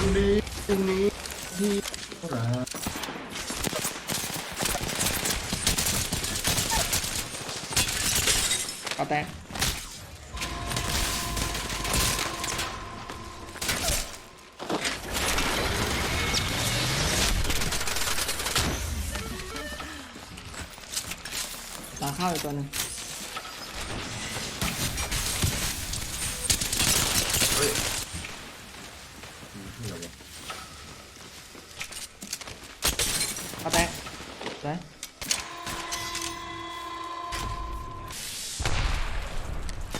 รงนี้ตรงนี้ที่รักก็แตกหลังเข้าอีกตัวหนึ่ง เฮ้ยนี่อะไรวะ ก็แตกได้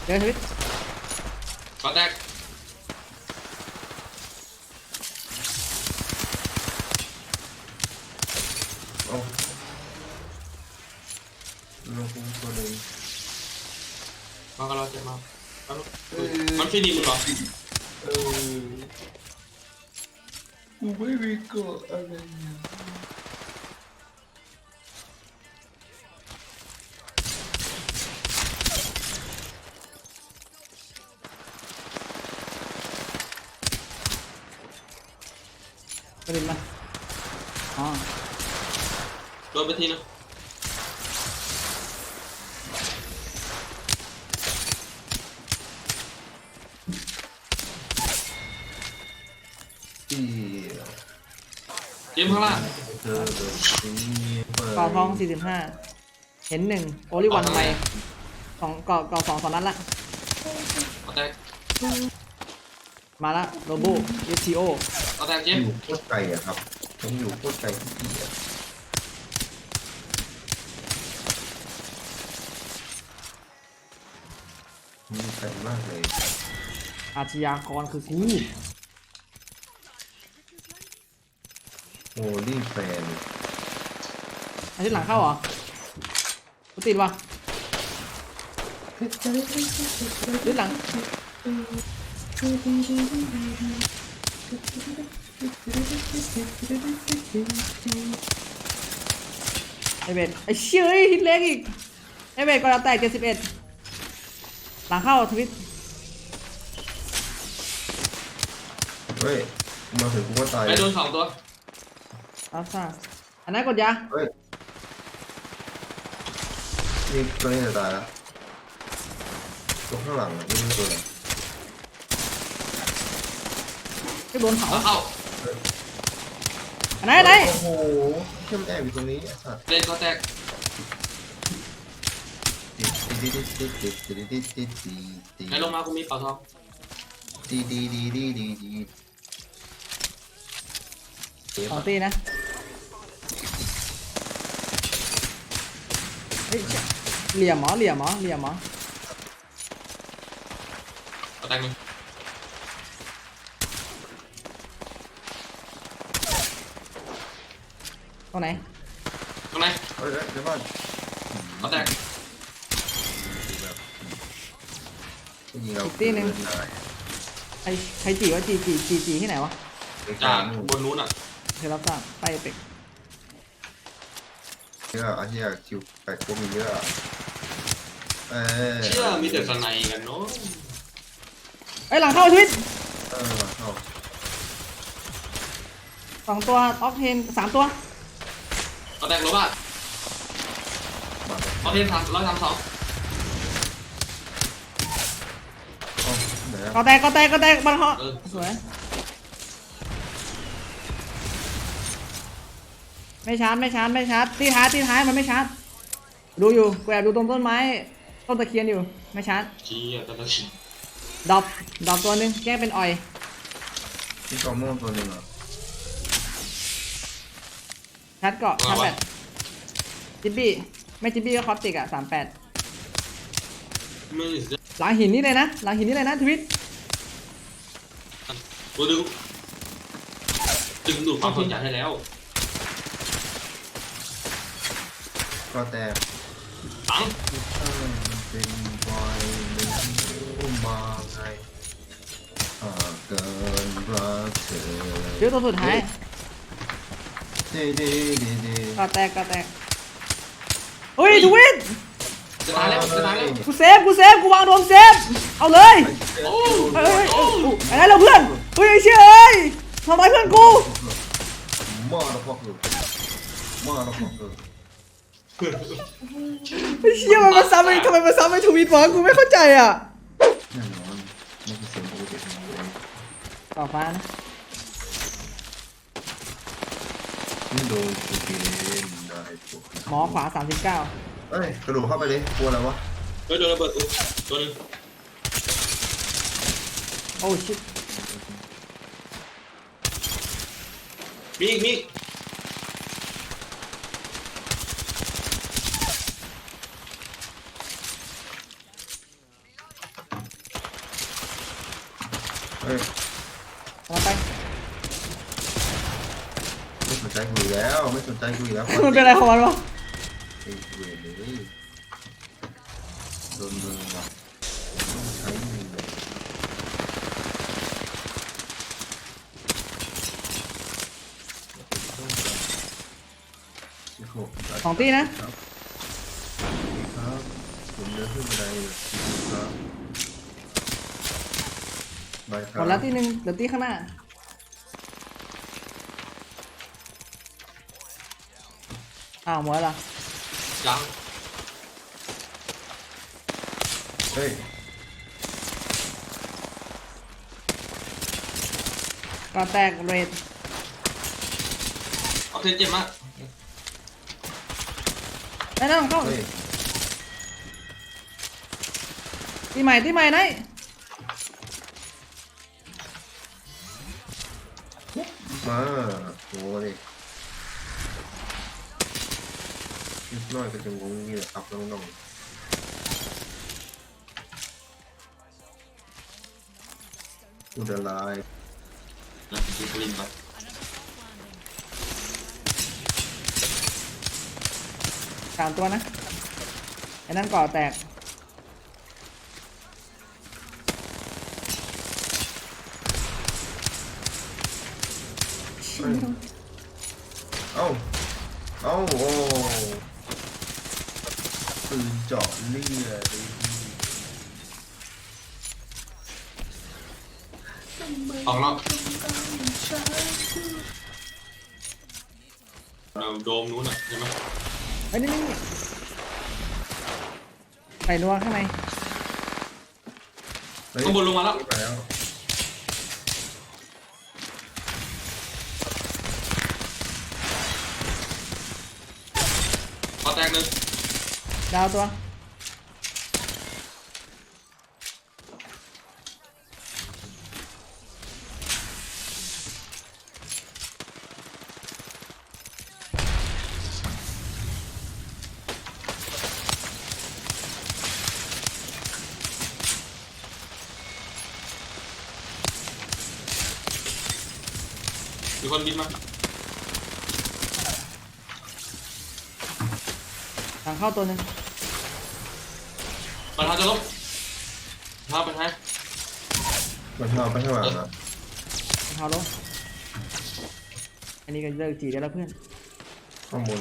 เดี๋ยวชีวิตก็แตกโอ้ลงพุงตัวหนึ่งมาก็เราจะมาเอาลูกมันฟินิชมึงเหรอเออกูไม่มีเกาะอะไรเนี่ย ระดิ่งมาอ๋อโดนไปทีนึงที่จมส์ข้างล่างเธอเดินนี้ไปก่อทอง45เห็นหนึ่งโอลิวันทำไมสองก่อกอสองสองนัดละก็แตกมาละโรโบ เอทีโอก็แตกเจอมส์ยู่โคตรไกลอะครับ ผมอยู่โคตรไกลที่เกียมีไกลมากเลย อาชญากรคือกูโอ้รีแฟนอาทิตย์หลังเข้าเหรอกูติดวะอาทิตย์หลัง ไอเบดไอเชี่ยเอ้ยฮิตเล็กอีก ไอเบดก็แล้วแตกเจ็ดสิบเอ็ดหลังเข้าทวิตเฮ้ยมาถึงกูก็ตายไปโดนสองตัวรับทราบอันนั้นกดยาเฮ้ยนี่ตัวนี้จะตายแล้วตัวข้างหลังอะนี่คือตัวไหน ไม่โดนเผาแล้วเข้าอันไหนอันไหนโอ้โหเข้มแอบอยู่ตรงนี้ไอ้สัตว์เล่นก็แตกติดติดติดติดติดติดติดติดติดติดไหนลงมากูมีเป่าทองดีดีดีดีดีดีเจ็บสองอะตีนะเฮ้ยเหลี่ยมเหมอเหลี่ยมเหมอเหลี่ยมเหมอ ก็แตกหนึ่ง ตรงไหนข้างในเฮ้ยเฮ้ยเดี๋ยวก่อนก็แตกยิงเราใครใครจีวะจีจีจีจีที่ไหนวะจากบนนู้นอะเธอรับทราบไปเป็กเยอะอะเฮียคิวแปลกก็มีเยอะอะเออเชื่อมีแต่สไนกันเนาะไอ้ยหลังเข้าทวิตเออเข้าสองตัวออกเทนสามตัว ก็แตกรถบ้ามาเอาเทนสามร้อยสามสองเอาไหนอะก็แตกก็แตกก็แตกบันเหาะเออสวย ไม่ชาร์จไม่ชาร์จไม่ชาร์จตีท้ายตีท้ายมันไม่ชาร์จดูอยู่กูแอบดูตรงต้นไม้ต้นตะเคียนอยู่ไม่ชาร์จชี้อะตอนนั้นดรอปดรอปตัวหนึงแก้เป็นออย ที่กองม่วงตัวหนึ่งอะ ชัดเกาะชัดแปดจิบบี้ไม่จิบบี้ก็คอปติกอะสามแปดมือหลังหินนี่เลยนะ หลังหินนี่เลยนะทวิตกูดึงดึงดูดความสนใจให้แล้วก็แต่ตังถ้ามันเป็นวายไม่รู้มาไงหากเกินรักเธอเดี๋ยวตัวสุดท้าย เด้เด้เด้เด้ก็แตกก็แตกเฮ้ยทวิตจะตายแล้วจะตายแล้วกูเซฟกูเซฟกูวางโดนเซฟเอาเลยโอ้เฮ้ยเฮ้ยโอ้เฮ้ยไอ้นั่นเราเพื่อนเฮ้ยไอ้เชี่ยเอ้ยทำไมเพื่อนกูมาแล้วก็คือมาแล้วก็คือไอ้เชี่ยมันมาซ้ำไอ้ทำไมมาซ้ำไอ้ทวีตวะกูไม่เข้าใจอะแน่นอนมันคือเสียงโอเด็กเลยต่อฟ้านะ นี่โดนกูเกมได้พวกหมอขวา 39 เอ้ยกระโดดเข้าไปเลยกลัวอะไรวะเฮ้ยโดนระเบิดอุ๊ยตัวหนึงโอ้ชิตมีอีกมีอีก เฮ้ย เอาไป ไม่ สนใจกูอีกแล้ว ไม่สนใจกูอีกแล้วมันเป็นอะไรของมันวะไอ้เวรเลยโดนมือว่ะต้องใช้มือเลยสิบหกสองตีนะ ครับครับผมเดินขึ้นบันไดอยู่ครับไปคหรัมบดแล้วตีหนึ่งเดี๋ยวตีข้างหน้า อ้าวหมดแล้วเหรอยังเฮ้ยก็แตกเรดเอาเทนเจ็บมากไอ้นั่นเข้าเฮ้ยตีใหม่ตีใหม่ไหนมาโอ้ย นิดหน่อยก็จะงงนี่แหละครับน้องๆอุดลายนะดูกลินไปสามตัวนะไอ้นั่นก่อแตกเฮ้ยเอ้า เอ้า โอ้ ปืนเจาะเลือดเลยออกรอบเราโดมนู้นอะใช่ไหมเฮ้ยนี่นี่ใส่นัวข้างในเฮ้ยข้างบนลงมาแล้วมาแล้วพอแตกหนึ่ง ดาวตัวมีคนบินมา ทางเข้าตัวหนึ่ง ปัญหาจะลบท้าไปท้ายมันเอาไปข้างหลังอะทางเข้าลงอันนี้ก็เลิกจีได้แล้วเพื่อนข้างบน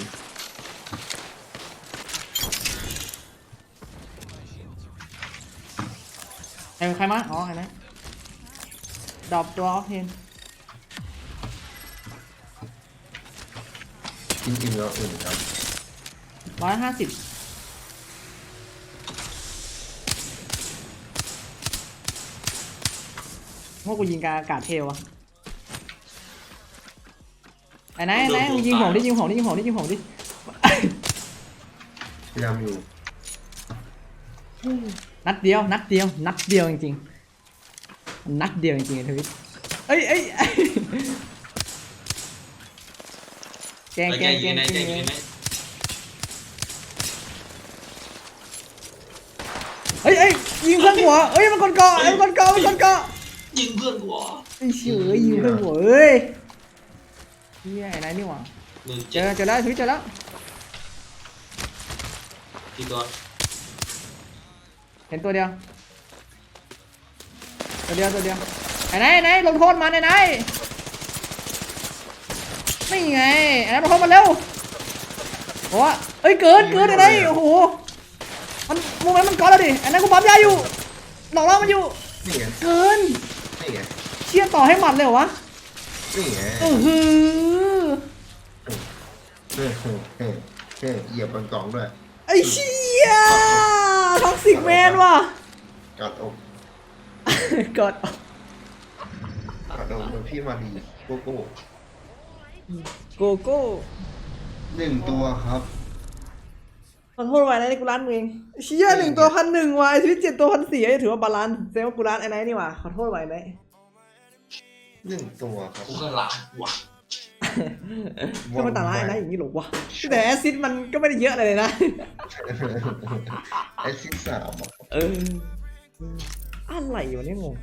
ใครใครมาอ๋อเห็นไหมดรอปตัวออฟเทนจริงๆแล้วอื่นครับร้อยห้าสิบ วกกูยิงกลางอากาศเทวอะไหนไหนไหนมึงยิงผมดิยิงผมดิยิงผมดิยิงผมดิพยายามอยู่นัดเดียวนัดเดียวนัดเดียวจริงๆนัดเดียวจริงๆไอ้ทวิตเอ้ยเอ้ยเอ้ยแกงแล้วแกแกงยิแกงงไหนแกแกงยิงไหนเฮ้ยเอ้ยยิงเพื่อนหัวเอ้ยมันคนเกาะเอ้ยมันคนเกาะมันคนเกาะ ยิงเพื่อนกูเหรอไอ้เฉยยิงเพื่อนหัวเอ้ยเฮียไอ้นายนี่หว่าหนึ่งเจเจ็อดเจอแล้วทวิตเจอแล้วกี่ตัวเห็นตัวเดียวตัวเดียวตัวเดียวไอ้นายไอ้นายลงโทษมันไอ้นายนี่ไงไอ้นายลงโทษมันเร็วโอ้เอ้ยเกินเกินไอ้นายโอ้โหมันมุมนั้นมันก้อนแล้วดิไอ้นายกูปั๊มยาอยู่หลอกล่อมันอยู่ นี่ไงเกิน นี่ไงเชี่ยต่อให้หมัดเลยเหรอวะนี่ไงอือหือเฮ้ยเฮ้ยเฮ้ยเฮ้ยเหยียบบนกล่องด้วยไอ้เชี่ยท็อกซิกแมนว่ะกัดอกกดกัดอกเหมือนพี่มาดีโกโก้โกโก้หนึ่งตัวครับ ขอโทษไว้นะนี่กูร้านมึงเองเชี่ยหนึ่งตัวพันหนึ่งว่ะไอ้ชีวิตเจ็ดตัวพันสี่ถือว่าบาลานซ์แสดงว่ากูร้านไอ้ไหนนี่ว่ะขอโทษไว้ไหนหนึ่งตัวครับกูก็หลับว่ะก็มันต่างร้านไอ้ไหนอย่างนี้หรอวะแต่แอซซิดมันก็ไม่ได้เยอะเลยนะไอซิกสามอะเอออะไรวะเนี่ยงง